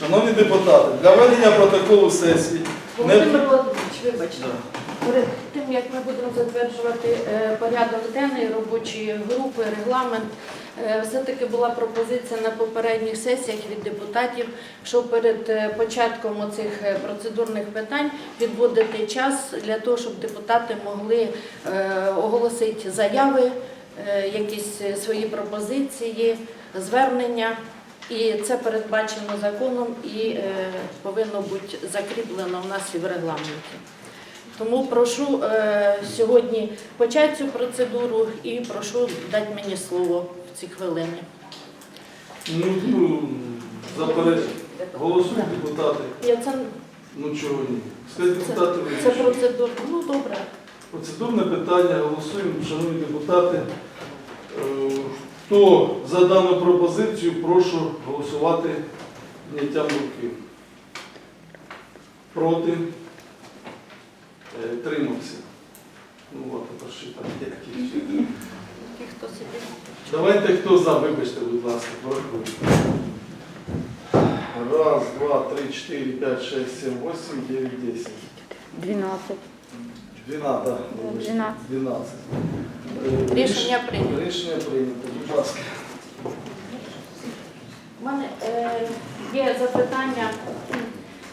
Шановні депутати, для ведення протоколу сесії Володимир Володимирович, вибачте. Перед тим, як ми будемо затверджувати е, порядок денний робочої групи, регламент, е, все-таки була пропозиція на попередніх сесіях від депутатів, що перед е, початком оцих процедурних питань відводити час для того, щоб депутати могли оголосити заяви, якісь свої пропозиції, звернення. І це передбачено законом і е, повинно бути закріплено в нас і в регламенті. Тому прошу е, сьогодні почати цю процедуру і прошу дати мені слово в ці хвилини. ну, ну, заперечення. Голосують депутати. Я це, Ну чого ні? Скажіть депутати це вирішують. процедура. Ну добре. Процедурне питання. Голосуємо, шановні депутати. Хто за дану пропозицію, прошу голосувати підняттям руки. Проти? Е, Тримався. Ну, от тепер ще там. Ті. Давайте хто за, вибачте, будь ласка, порахуємо. Раз, два, три, чотири, п'ять, шесть, сім, восемь, дев'ять, десять. 12. Дванадцять, да, вибачте, Дванадцять. дванадцять. Е, Рішення прийнято. Рішення прийнято, будь ласка. У мене е, є запитання,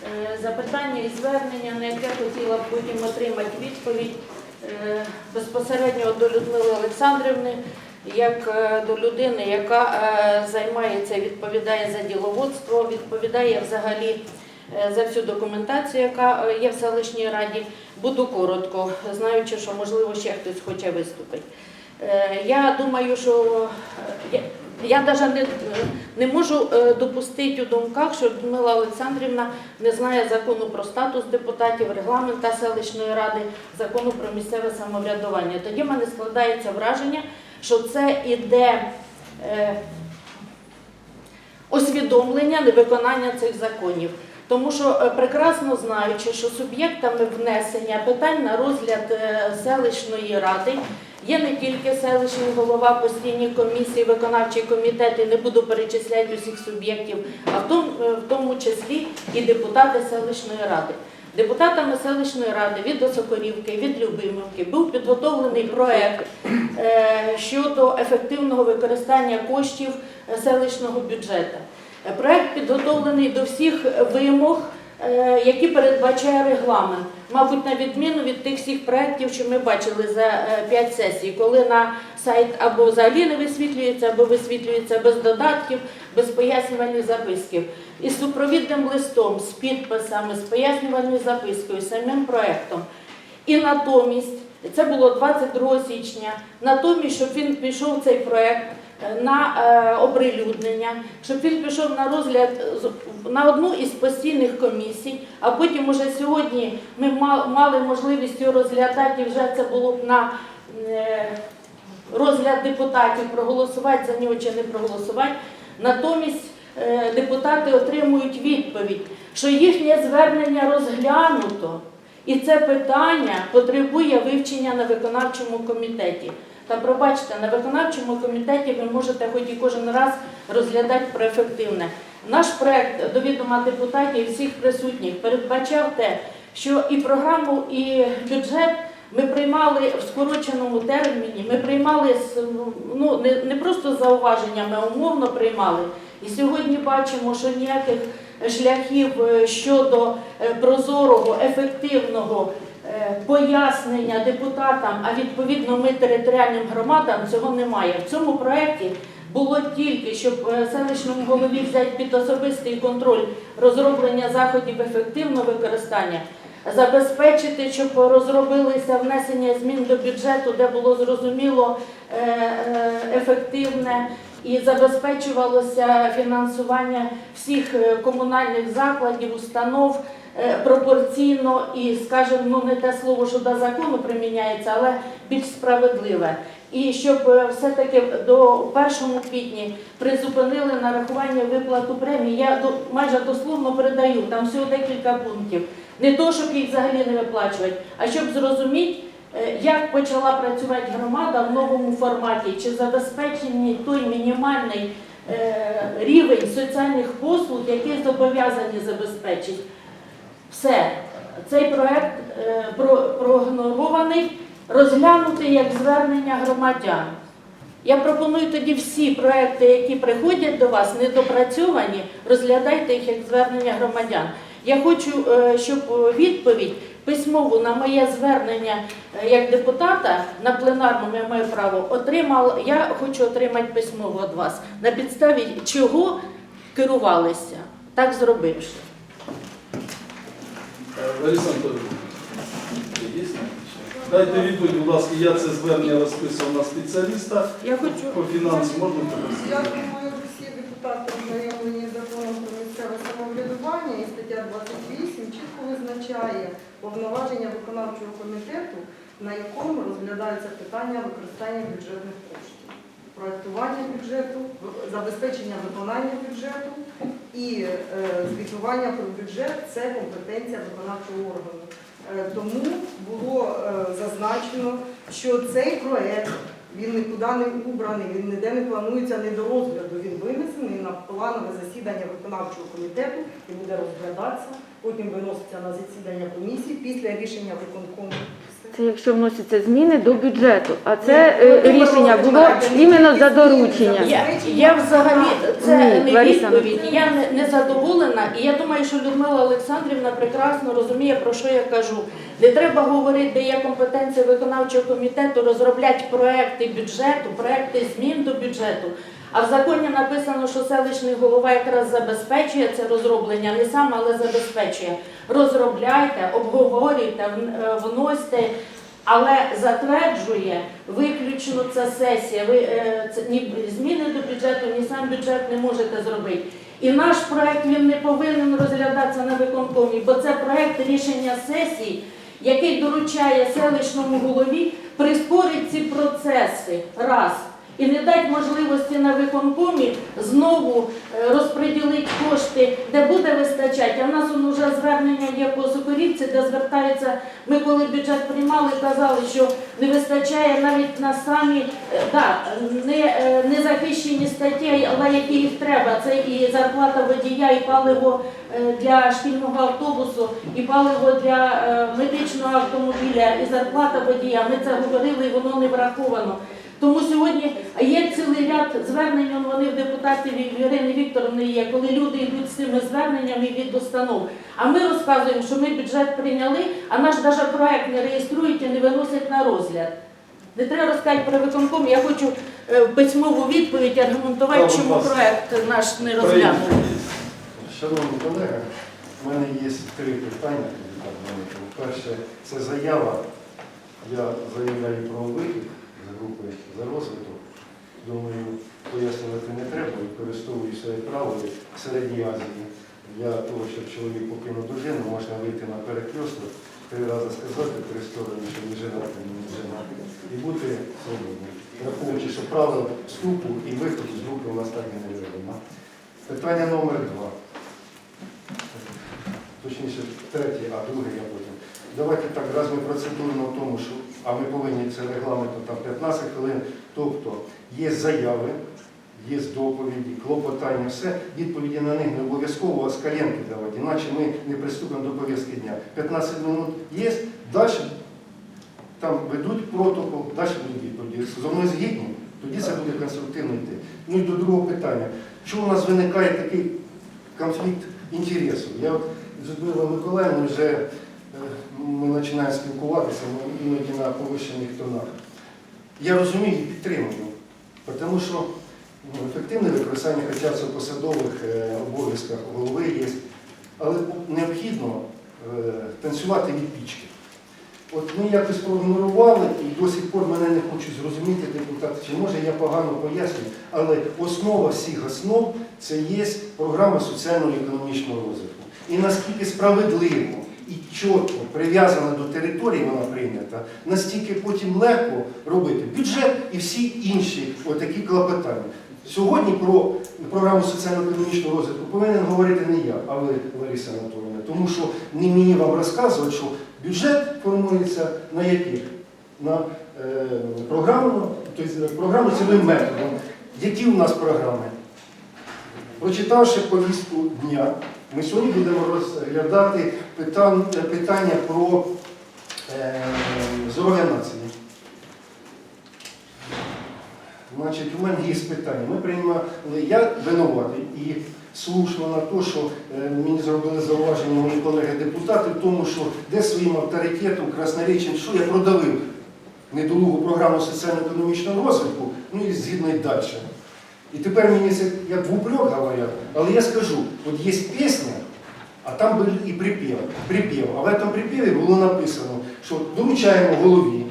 е, запитання і звернення, на яке хотіла б потім отримати відповідь е, безпосередньо до Людмили Олександрівни, як е, до людини, яка е, займається, відповідає за діловодство, відповідає взагалі за всю документацію, яка е, є в селищній раді. Буду коротко, знаючи, що можливо ще хтось хоче виступити. Е, Я думаю, що е, я, навіть не, не можу е, допустити у думках, що Людмила Олександрівна не знає закону про статус депутатів, регламента селищної ради, закону про місцеве самоврядування. Тоді в мене складається враження, що це іде е, освідомлення невиконання цих законів. Тому що е, прекрасно знаючи, що суб'єктами внесення питань на розгляд е, селищної ради є не тільки селищний голова, постійні комісії, виконавчі комітети, не буду перечисляти усіх суб'єктів, а в тому, е, в тому числі і депутати селищної ради. Депутатами селищної ради від Осокорівки, від Любимівки був підготовлений проект щодо ефективного використання коштів селищного бюджету. Е, Проект підготовлений до всіх вимог, е, які передбачає регламент. Мабуть, на відміну від тих всіх проєктів, що ми бачили за 5 сесій, коли на сайт або взагалі не висвітлюється, або висвітлюється без додатків, без пояснювальних записків. Із супровідним листом, з підписами, з пояснювальною запискою, самим проєктом. І натомість, це було 22 січня, натомість, щоб він пішов цей проєкт е, на е, оприлюднення, щоб він пішов на розгляд на одну із постійних комісій, а потім уже сьогодні ми мали можливість його розглядати, і вже це було б на е, розгляд депутатів, проголосувати за нього чи не проголосувати. Натомість е, депутати отримують відповідь, що їхнє звернення розглянуто, і це питання потребує вивчення на виконавчому комітеті. Та пробачте, на виконавчому комітеті ви можете хоч і кожен раз розглядати про ефективне. Наш проект до відома депутатів всіх присутніх передбачав те, що і програму, і бюджет ми приймали в скороченому терміні. Ми приймали ну, не, не просто зауваженнями, умовно приймали. І сьогодні бачимо, що ніяких шляхів е, щодо е, прозорого, ефективного пояснення депутатам, а відповідно ми територіальним громадам цього немає. В цьому проєкті було тільки, щоб е, селищному голові взяти під особистий контроль розроблення заходів ефективного використання, забезпечити, щоб розробилися внесення змін до бюджету, де було зрозуміло е, е, ефективне і забезпечувалося фінансування всіх е, комунальних закладів, установ е, пропорційно і, скажімо, ну не те слово, що до закону приміняється, але більш справедливе. І щоб е, все-таки до 1 квітні призупинили нарахування виплату премії, я до, майже дословно передаю, там всього декілька пунктів. Не то, щоб їх взагалі не виплачувати, а щоб зрозуміти, е, як почала працювати громада в новому форматі, чи забезпечений той мінімальний е, рівень соціальних послуг, які зобов'язані забезпечити. Все, цей проект е, проігнорований, розглянутий як звернення громадян. Я пропоную тоді всі проекти, які приходять до вас, недопрацьовані, розглядайте їх як звернення громадян. Я хочу, е, щоб відповідь письмову на моє звернення е, як депутата на пленарному я маю право отримала. Я хочу отримати письмово від вас на підставі чого керувалися, так зробивши. Е, Лариса Анатолійовна? Дайте відповідь, будь ласка, я це звернення розписував на спеціаліста Я хочу по фінансам. Можна Я думаю, всі депутати ознайомлені з законом про місцеве самоврядування і стаття 28 чітко визначає повноваження виконавчого комітету, на якому розглядаються питання використання бюджетних коштів, проектування бюджету, забезпечення виконання бюджету і е, звітування про бюджет це компетенція виконавчого органу. Е, Тому було е, зазначено, що цей проект він нікуди не убраний, він ніде не планується не до розгляду. Він винесений на планове засідання виконавчого комітету і буде розглядатися, потім виноситься на засідання комісії після рішення виконкому. Це якщо вносяться зміни до бюджету, а це е, ви рішення було іменно за зміни, дорученням. Я, я взагалі це Ні, не Лариса відповідь. Я не, не задоволена, і я думаю, що Людмила Олександрівна прекрасно розуміє, про що я кажу. Не треба говорити, де є компетенція виконавчого комітету розробляти проекти бюджету, проекти змін до бюджету. А в законі написано, що селищний голова якраз забезпечує це розроблення, не сам, але забезпечує. Розробляйте, обговорюйте, е, вносьте але затверджує виключно ця сесія. Ви е, це ні зміни до бюджету, ні сам бюджет не можете зробити. І наш проект він не повинен розглядатися на виконкомі, бо це проект рішення сесії, який доручає селищному голові прискорити ці процеси раз. І не дати можливості на виконкомі знову е, розподілити кошти, де буде вистачати. А в нас уже звернення є по Сокорівці, де звертаються. Ми коли бюджет приймали, казали, що не вистачає навіть на самі е, да, не, е, не захищені статті, але які їх треба. Це і зарплата водія, і паливо для шкільного автобусу, і паливо для медичного автомобіля, і зарплата водія. Ми це говорили, і воно не враховано. Тому сьогодні є цілий ряд звернень, он вони в депутатів Ірини Вікторовни є, коли люди йдуть з цими зверненнями від установ. А ми розказуємо, що ми бюджет прийняли, а наш навіть проект не реєструють і не виносять на розгляд. Не треба розказати про виконком. Я хочу е, письмову відповідь аргументувати, чому проект наш не розглянув. Шановні колеги, в мене є три питання. Перше, це заява. Я заявляю про вихід групи за розвиток. Думаю, пояснювати не треба, використовую своє право в Середній Азії. Для того, щоб чоловік покинув дружину, можна вийти на перекресток, три рази сказати три сторони, що не женати, не женати, і бути свободним. Враховуючи, що правил вступу і виходу з групи у нас так і не виведено. Питання номер два. Точніше, третє, а друге я потім. Давайте так, раз ми процедурно в тому, що, а ми повинні це регламентом там 15 хвилин, тобто є заяви, є доповіді, клопотання, все, відповіді на них не обов'язково, а з давати, іначе ми не приступимо до пов'язки дня. 15 минут є, далі там ведуть протокол, далі будуть відповіді. Зо мною згідні, тоді це буде конструктивно йти. Ну і до другого питання. Чому у нас виникає такий конфлікт інтересів? Я от з Людмилою Миколаївною вже ми починаємо спілкуватися, ми іноді на повищених тонах. Я розумію і підтримую, тому що ну, ефективне використання хоча в посадових е, обов'язках голови є, але необхідно е, танцювати від пічки. От ми якось проігнорували і до сих пор мене не хочуть зрозуміти депутати, чи може я погано пояснюю, але основа всіх основ це є програма соціально-економічного розвитку. І наскільки справедливо і чітко прив'язана до території вона прийнята, настільки потім легко робити бюджет і всі інші отакі клопотання. Сьогодні про програму соціально-економічного розвитку повинен говорити не я, а ви, Лариса Анатолійовна, тому що не мені вам розказувати, що бюджет формується на яких? На е, програму, тобто програму цілим методом. Які у нас програми? Прочитавши повістку дня, ми сьогодні будемо розглядати питан- питання про е, здоров'я нації. Значить, у мене є питання. Ми приймали, я винуватий і слушно на те, що е, мені зробили зауваження мої колеги-депутати, в тому, що де своїм авторитетом, красноречним, що я продавив недолугу програму соціально-економічного розвитку, ну і згідно і далі. І тепер мені це як в упрек говорять, але я скажу, от є пісня, а там був і припів. припів. А в цьому припіві було написано, що доручаємо голові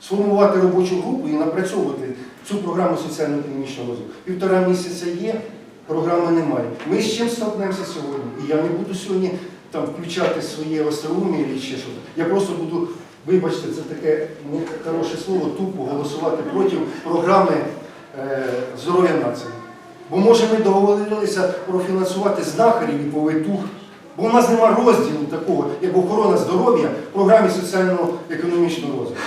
сформувати робочу групу і напрацьовувати цю програму соціально-економічного розвитку. Півтора місяця є, програми немає. Ми з чим столкнемося сьогодні? І я не буду сьогодні там включати своє остроумі чи ще щось. Я просто буду, вибачте, це таке хороше слово, тупо голосувати проти програми здоров'я нації. Бо може ми договорилися профінансувати знахарів і повитух, бо в нас нема розділу такого, як охорона здоров'я в програмі соціально-економічного розвитку.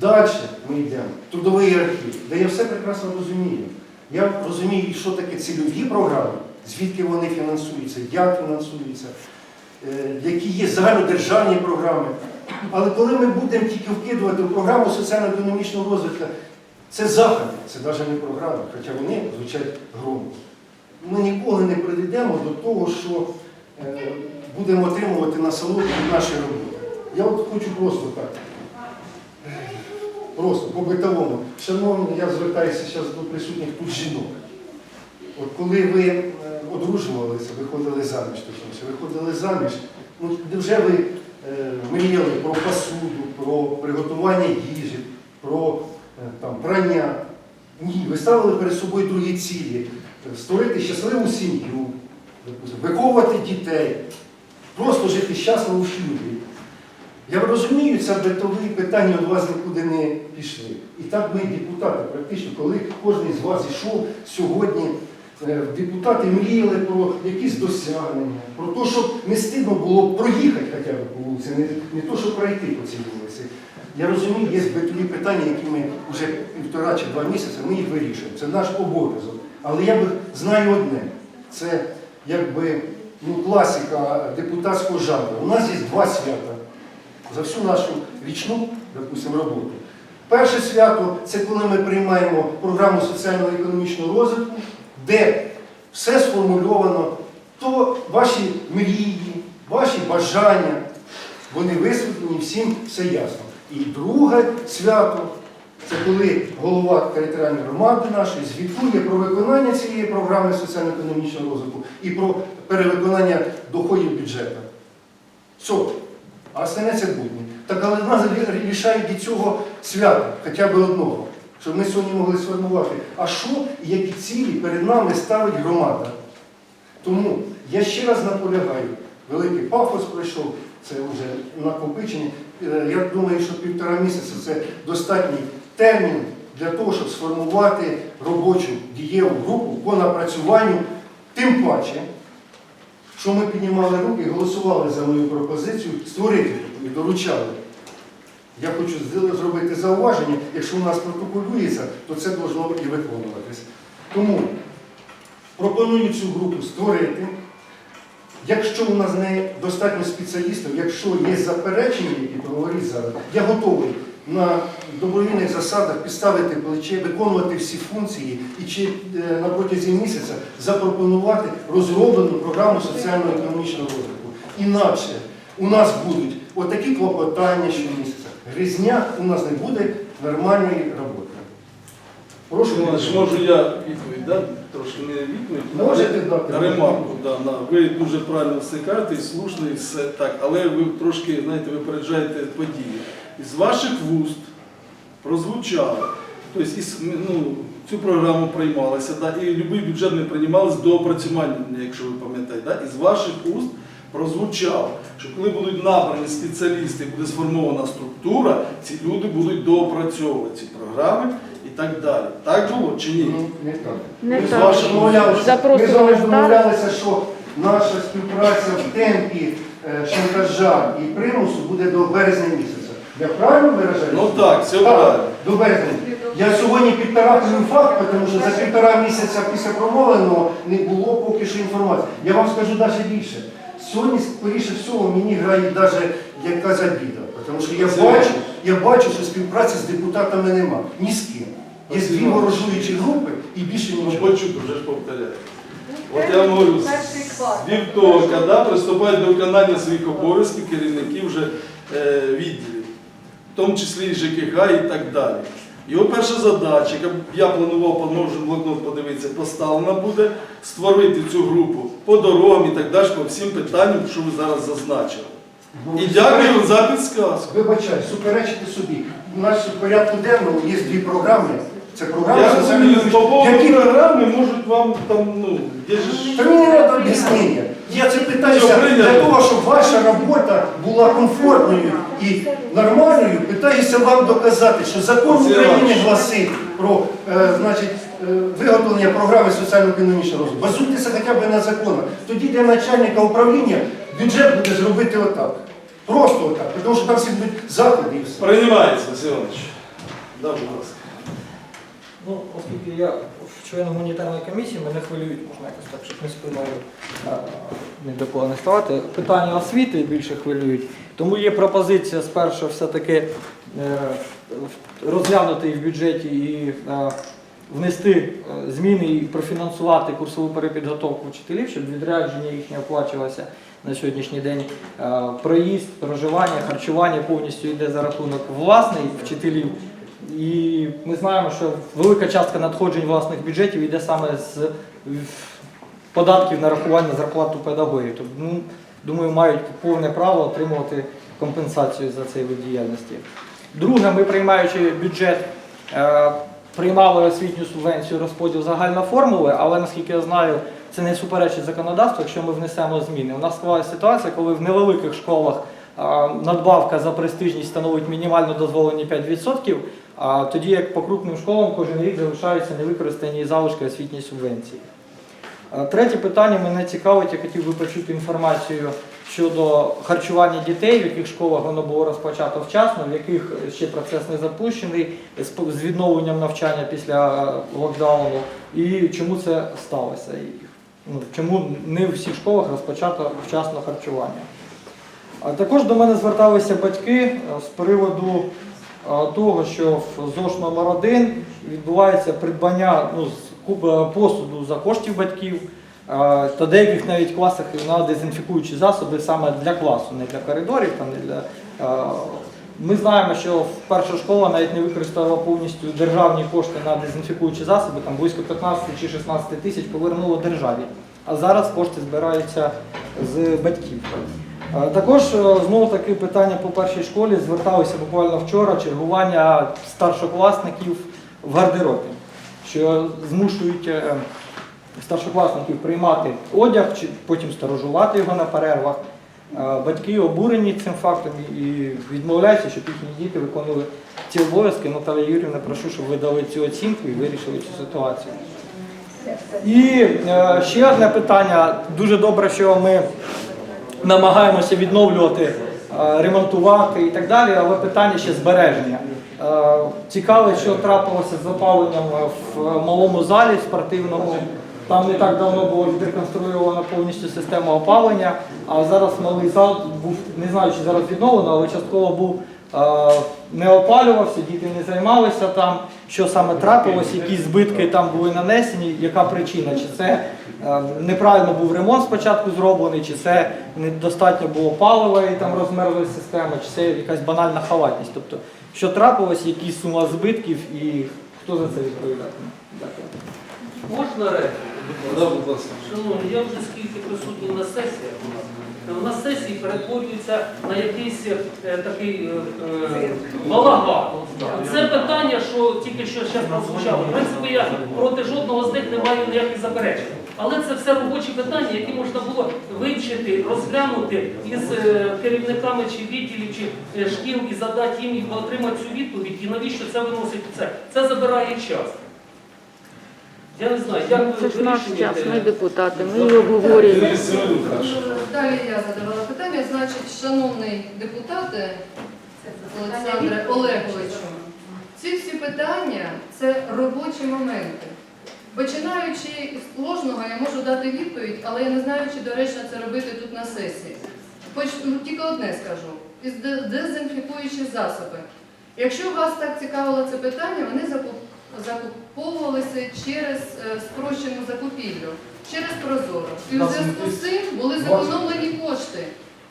Далі ми йдемо. Трудовий архів, де я все прекрасно розумію. Я розумію, що таке цільові програми, звідки вони фінансуються, як фінансуються, е, які є загальнодержавні програми. Але коли ми будемо тільки вкидувати в програму соціально-економічного розвитку, це заходи, це навіть не програми, хоча вони звучать громко. Ми ніколи не прийдемо до того, що е, будемо отримувати насолоду від нашої роботи. Я от хочу просто так. Просто по битовому. Шановні, я звертаюся зараз до присутніх тут жінок. От коли ви е, одружувалися, виходили заміж, точніше, виходили заміж, ну невже ви е, мріяли про посуду, про приготування їжі, про там, прання? Ні, ви ставили перед собою другі цілі, е, створити щасливу сім'ю, виховувати дітей, просто жити щасливо у шлюбі. Я розумію, це битові питання від вас нікуди не пішли. І так ми, депутати, практично, коли кожен з вас йшов сьогодні, е, депутати мріяли про якісь досягнення, про те, щоб не стидно було проїхати хоча б по вулиці, не, не то, щоб пройти по цій вулиці. Я розумію, є битові питання, які ми вже півтора чи два місяці ми їх вирішуємо. Це наш обов'язок. Але я би знаю одне: це якби ну, класика депутатського жанру. У нас є два свята за всю нашу річну, допустимо, роботу. Перше свято це коли ми приймаємо програму соціально-економічного розвитку, де все сформульовано, то ваші мрії, ваші бажання, вони висвітлені, всім все ясно. І друге свято це коли голова територіальної громади нашої звітує про виконання цієї програми соціально-економічного розвитку і про перевиконання доходів бюджету. Все. А остальне це будні. Так але нас рішають від цього свята, хоча б одного, щоб ми сьогодні могли сформувати, а що і які цілі перед нами ставить громада. Тому я ще раз наполягаю, великий пафос пройшов, це вже накопичення. Е, Я думаю, що півтора місяця це достатній термін для того, щоб сформувати робочу дієву групу по напрацюванню, тим паче, що ми піднімали руки і голосували за мою пропозицію створити і доручали. Я хочу зробити зауваження, якщо у нас протоколюється, то це повинно і виконуватись. Тому пропоную цю групу створити. Якщо у нас не достатньо спеціалістів, якщо є заперечення, які проговорить зараз, я готовий на добровільних засадах підставити плече, виконувати всі функції і чи е, на протязі місяця запропонувати розроблену програму соціально-економічного розвитку. Інакше у нас будуть отакі клопотання щомісяця. Грізня у нас не буде нормальної роботи. Прошу можу я відповідь дати? Трошки не відповідь. Можете дати. Ремарку, да, на. ви дуже правильно все кажете, і слушно, і все так, але ви трошки, знаєте, випереджаєте події. Із ваших вуст прозвучало, тобто ну, цю програму приймалася, да, і будь-який бюджет не приймалися до опрацювання, якщо ви пам'ятаєте, да, із ваших уст прозвучало, що коли будуть набрані спеціалісти, буде сформована структура, ці люди будуть доопрацьовувати ці програми так далі. Так було чи ні? Ну, Не так. Не ми з так. вами домовлялися, ми з Запросили вами домовлялися, що наша співпраця в темпі е, шантажа і примусу буде до березня місяця. Я правильно виражаю? Ну так, все правильно. До березня. Я сьогодні підтарахую факт, тому що за півтора місяця після промовленого не було поки що інформації. Я вам скажу навіть більше. Сьогодні, скоріше всього, мені грає навіть якась обіда. Тому що я бачу, я бачу, що співпраці з депутатами нема. Ні з ким. Є дві ворожуючі групи і більше Ну, нічого. почуто, вже ж повторяю. От я вам говорю, з- вівторка да, приступають до виконання своїх обов'язків керівників вже е, відділів, в тому числі і ЖКХ і так далі. Його перша задача, яка я планував, можу блокнот подивитися, поставлена буде створити цю групу по дорогам і так далі, по всім питанням, що ви зараз зазначили. Ну, І дякую за підсказку. Вибачай, суперечити собі. У нас в порядку денному є дві програми. Це програма Я розумію, соціальної по які програми можуть вам там, ну, є ж Та мені треба об'яснення. Я це питаюся для того, щоб ваша робота була комфортною і нормальною. Питаюся вам доказати, що закон України гласить про е, значить, е, виготовлення програми соціально-економічного розвитку. Базуйтеся хоча б на законах. Тоді для начальника управління бюджет буде зробити отак. Просто отак. Тому що там всі будуть заходи і все. приймається, Василь Іванович. Да, будь ласка. Ну, оскільки я член гуманітарної комісії, мене хвилюють, можна якось так, щоб не спиною не до кого не ставати. Питання освіти більше хвилюють. Тому є пропозиція спершу все-таки е, розглянути в бюджеті і е, внести е, зміни і профінансувати курсову перепідготовку вчителів, щоб відрядження їхнє оплачувалося на сьогоднішній день. Проїзд, проживання, харчування повністю йде за рахунок власний вчителів. І ми знаємо, що велика частка надходжень власних бюджетів йде саме з податків нарахування зарплату педагогів. Тобто, ну, думаю, мають повне право отримувати компенсацію за цей вид діяльності. Друге, ми приймаючи бюджет, е, приймали освітню субвенцію розподіл загальна формули, але наскільки я знаю, це не суперечить законодавству, якщо ми внесемо зміни. У нас склалася ситуація, коли в невеликих школах надбавка за престижність становить мінімально дозволені 5%, а тоді як по крупним школам кожен рік залишаються невикористані залишки освітньої субвенції. Третє питання мене цікавить, я хотів би почути інформацію щодо харчування дітей, в яких школах воно було розпочато вчасно, в яких ще процес не запущений, з відновленням навчання після е, локдауну, і чому це сталося. Ну, Чому не в всіх школах розпочато вчасно харчування. Також до мене зверталися батьки е, з приводу е, того, що в ЗОШ номер 1 відбувається придбання ну, е, посуду за коштів батьків. е, Та деяких навіть класах на дезінфікуючі засоби саме для класу, не для коридорів, там, не для. е, Ми знаємо, що перша школа навіть не використала повністю державні кошти на дезінфікуючі засоби, там близько 15 чи 16 тисяч повернуло державі. А зараз кошти збираються з батьків. Е, Також е, знову таки питання по першій школі зверталися буквально вчора чергування старшокласників в гардеробі, що змушують е, старшокласників приймати одяг, потім сторожувати його на перервах. Батьки обурені цим фактом і відмовляються, щоб їхні діти виконували ці обов'язки. Наталія Юрівна, прошу, щоб ви дали цю оцінку і вирішили цю ситуацію. І ще одне питання. Дуже добре, що ми намагаємося відновлювати, е, ремонтувати і так далі, але питання ще збереження. Е, Цікаво, що трапилося з опаленням в малому залі спортивному. Там не так давно було відреконструйована повністю система опалення, а зараз малий зал був, не знаю, чи зараз відновлено, але частково був е, не опалювався, діти не займалися там. Що саме трапилось, які збитки там були нанесені, яка причина? Чи це е, неправильно був ремонт спочатку зроблений, чи це недостатньо було палива і там розмерзла система, чи це якась банальна халатність. Тобто, що трапилось, які сума збитків і хто за це відповідатиме? Дякую. Можна репліку? Будь ласка. Шановні, я вже скільки присутній на сесіях у нас. Сесії перетворюються на якийсь е, такий е, е, балаган. Це питання, що тільки що зараз прозвучало. В принципі, я проти жодного з них не маю ніяких заперечень. Але це все робочі питання, які можна було вивчити, розглянути із е, керівниками чи відділів, чи е, шкіл і задати їм і отримати цю відповідь. І навіщо це виносить це? Це забирає час. Я не знаю, як ви Це ж наш час, ми депутати, ми її обговорюємо. Далі я задавала питання. Значить, шановний депутате Олександре Олеговичу, ці всі питання це робочі моменти. Починаючи з ложного, я можу дати відповідь, але я не знаю, чи доречно це робити тут на сесії. Хоч ну, тільки одне скажу: із де- дезінфікуючі засоби. Якщо вас так цікавило це питання, вони закуп- закуповувалися через е, спрощену закупівлю, через Прозоро. І у зв'язку з цим були зекономлені кошти,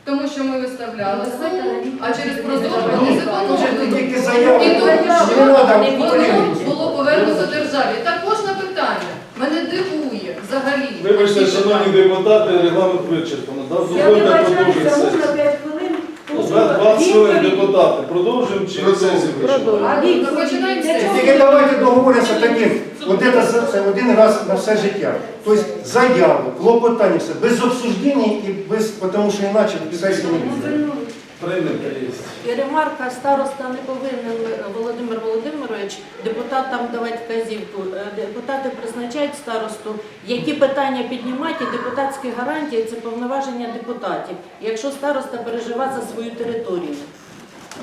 тому що ми виставляли суму, а через Прозоро вони зекономили. І тому треба Воно було повернуто державі. Також на питання. Мене дивує взагалі. Вибачте, шановні депутати, регламент вичерпано. Дозвольте вибачаюся, 24 депутати. Продовжуємо чи продовжуємо? А вік. Тільки давайте договоримося таким. От це один раз на все життя. Тобто заяву, клопотання, все, без обсуждення і без, тому що іначе писати не буде. Прийнято є. І ремарка староста не повинен Володимир Володимирович депутатам давати вказівку. Е, Депутати призначають старосту, які питання піднімати, і депутатські гарантії це повноваження депутатів. Якщо староста переживає за свою територію.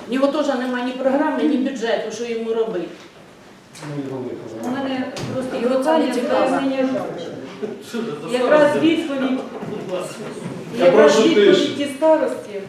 В нього теж немає ні програми, ні бюджету, що йому робити. У мене просто Його це не цікаво. Якраз відповідь, якраз відповідь ті старості.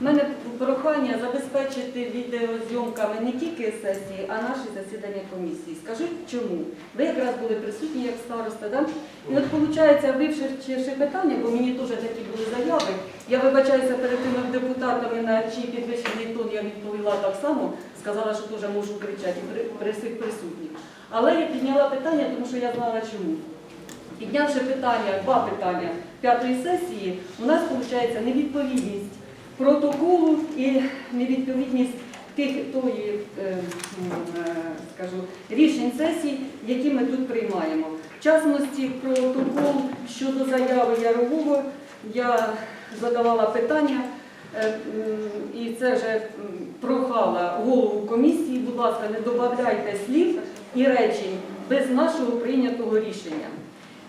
У мене прохання забезпечити відеозйомками не тільки сесії, а наші засідання комісії. Скажіть чому? Ви якраз були присутні як староста, да? І от виходить, вивчивши питання, бо мені теж такі були заяви. Я вибачаюся перед тими депутатами, на чий підвищений тон я відповіла так само, сказала, що теж можу кричати при, всіх присутніх. Але я підняла питання, тому що я знала чому. Піднявши питання, два питання п'ятої сесії, у нас виходить невідповідність протоколу і невідповідність тих тої, е, е, скажу, рішень сесій, які ми тут приймаємо. В частності, протокол щодо заяви Ярового я задавала питання. е, І це вже прохала голову комісії, будь ласка, не додавайте слів і речень без нашого прийнятого рішення.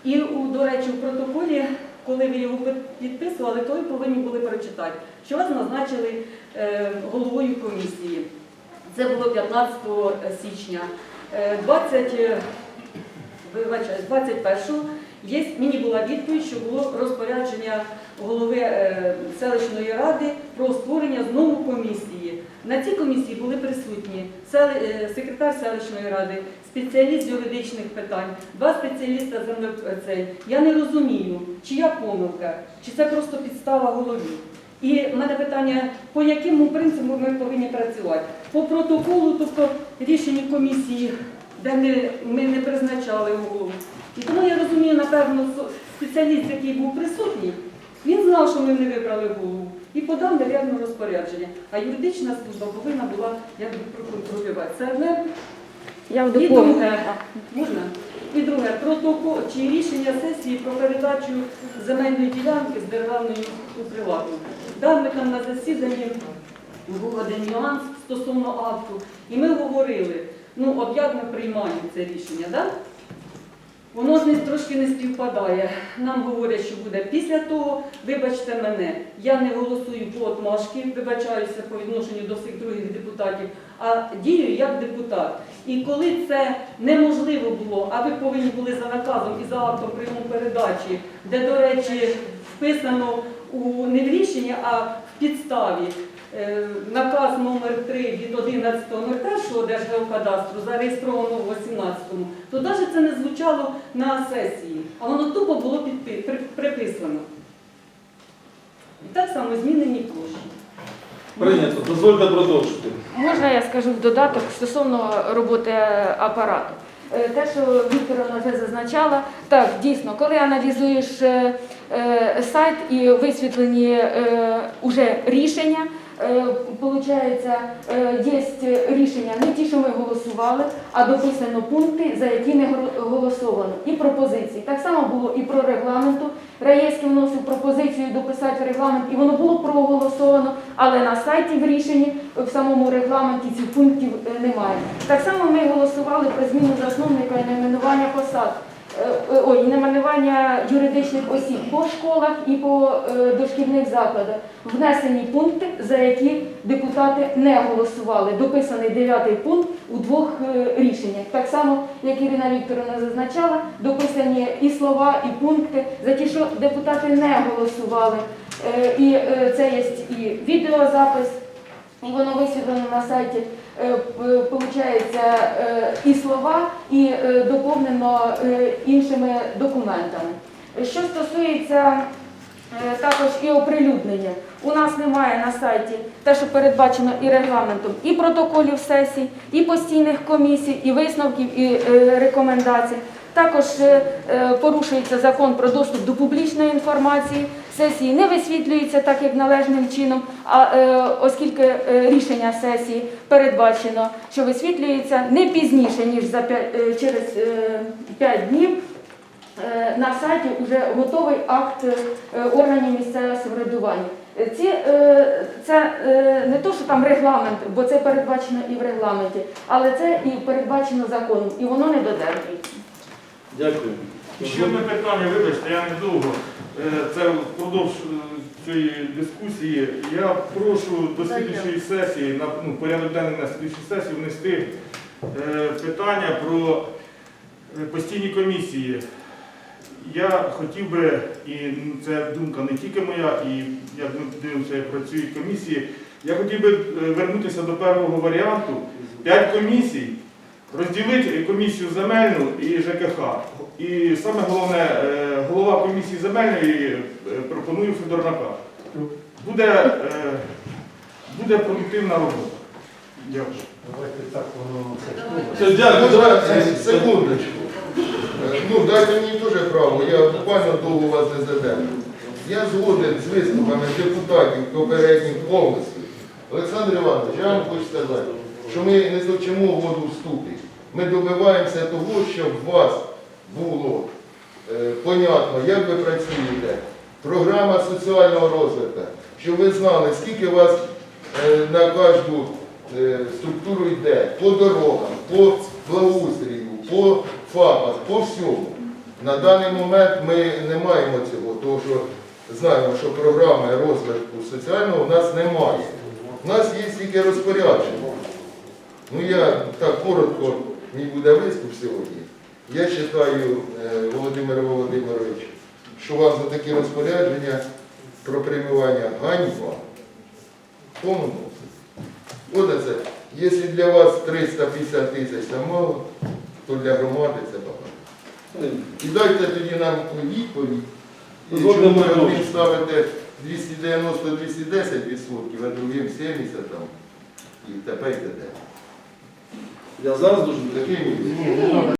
І, у, до речі, в протоколі, коли ви його підписували, то ви повинні були прочитати, що вас назначили е, головою комісії. Це було 15 січня. Е, 20, е, 21-го є, мені була відповідь, що було розпорядження голови е, селищної ради про створення знову комісії. На цій комісії були присутні е, секретар селищної ради, спеціаліст юридичних питань, два спеціаліста землецей. Я не розумію, чия помилка, чи це просто підстава голові. І в мене питання, по якому принципу ми повинні працювати? По протоколу, тобто рішенню комісії, де ми, ми не призначали голову. І тому я розумію, напевно, спеціаліст, який був присутній, він знав, що ми не вибрали голову і подав невірне розпорядження. А юридична служба повинна була якби проконтролювати. Це одне. Я в І друге, можна? І друге, протокол чи рішення сесії про передачу земельної ділянки з державної у приватну. Да, там на засіданні був один нюанс стосовно акту, і ми говорили, ну от як ми приймаємо це рішення, да? Воно з ним трошки не співпадає. Нам говорять, що буде після того, вибачте мене, я не голосую по отмашки, вибачаюся по відношенню до всіх других депутатів, а дію як депутат. І коли це неможливо було, а ви повинні були за наказом і за актом прийому передачі, де, до речі, вписано у не в рішення, а в підставі. е, Наказ номер 3 від 11.01 Держгеокадастру, зареєстрованого в 18-му, то навіть це не звучало на сесії, а воно тупо було підпи- при- приписано. І так само змінені площі. Прийнято. Дозвольте продовжити. Можна я скажу в додаток стосовно роботи апарату? Е, Те, що Вікторовна вже зазначала, так, дійсно, коли аналізуєш е, е, сайт і висвітлені уже рішення, получається, е, є рішення не ті, що ми голосували, а дописано пункти, за які не голосовано, і пропозиції. Так само було і про регламенту. Раєвський вносив пропозицію дописати регламент, і воно було проголосовано, але на сайті в рішенні в самому регламенті цих пунктів е, немає. Так само ми голосували про зміну засновника і найменування посад. Е, ой, найменування юридичних осіб по школах і по е, дошкільних закладах. Внесені пункти, за які депутати не голосували. Дописаний дев'ятий пункт у двох е, рішеннях. Так само, як Ірина Вікторовна зазначала, дописані і слова, і пункти за ті, що депутати не голосували. Е, І е, це є і відеозапис, і воно висвітлено на сайті. Е, Получається е, і слова, і е, доповнено іншими документами. Що стосується також і оприлюднення, у нас немає на сайті те, що передбачено і регламентом, і протоколів сесій, і постійних комісій, і висновків, і рекомендацій. Також е, е, порушується закон про доступ до публічної інформації. Сесії не висвітлюються так, як належним чином, а е, оскільки рішення сесії передбачено, що висвітлюється не пізніше ніж за п'ять- е, через 5 днів. На сайті вже готовий акт органів місцевого самоврядування. Ці, це не то, що там регламент, бо це передбачено і в регламенті, але це і передбачено законом, і воно не додержується. Дякую. Ще одне питання, вибачте, я недовго. Е, Це впродовж е, цієї дискусії. Я прошу до слідчої сесії, на ну, порядок денний на слідчій сесії внести е, питання про постійні комісії. Я хотів би, і ну, це думка не тільки моя, і як ми дивимося, як працюють комісії, я хотів би вернутися до першого варіанту. П'ять комісій, розділити комісію земельну і ЖКХ. І саме головне, е, голова комісії земельної е, пропоную Федорнака. Буде, е, буде продуктивна робота. Дякую. Давайте так воно це. Дякую. Секундочку. Е, Ну, дайте мені теж право, я буквально довго вас не задержу. Я згоден з виступами депутатів попередніх повністю. Олександр Іванович, я вам хочу сказати, що ми не точимо воду в. Ми добиваємося того, щоб у вас було е, понятно, як ви працюєте, програма соціального розвитку, щоб ви знали, скільки у вас е, на кожну е, структуру йде, по дорогам, по благоустрію, по ФАПах, по всьому. На даний момент ми не маємо цього, тому що знаємо, що програми розвитку соціального у нас немає. У нас є тільки розпорядження. Ну я так коротко, мій буде виступ сьогодні. Я вважаю, е, Володимир Володимирович, що вам за такі розпорядження про приймання ганьба повно. От це. Якщо для вас 350 тисяч це мало, то для громади це багато. І дайте тоді нам відповідь. І чому ви одним ставите 290-210%, а другим 70 там, і тепер йде. Я зараз дуже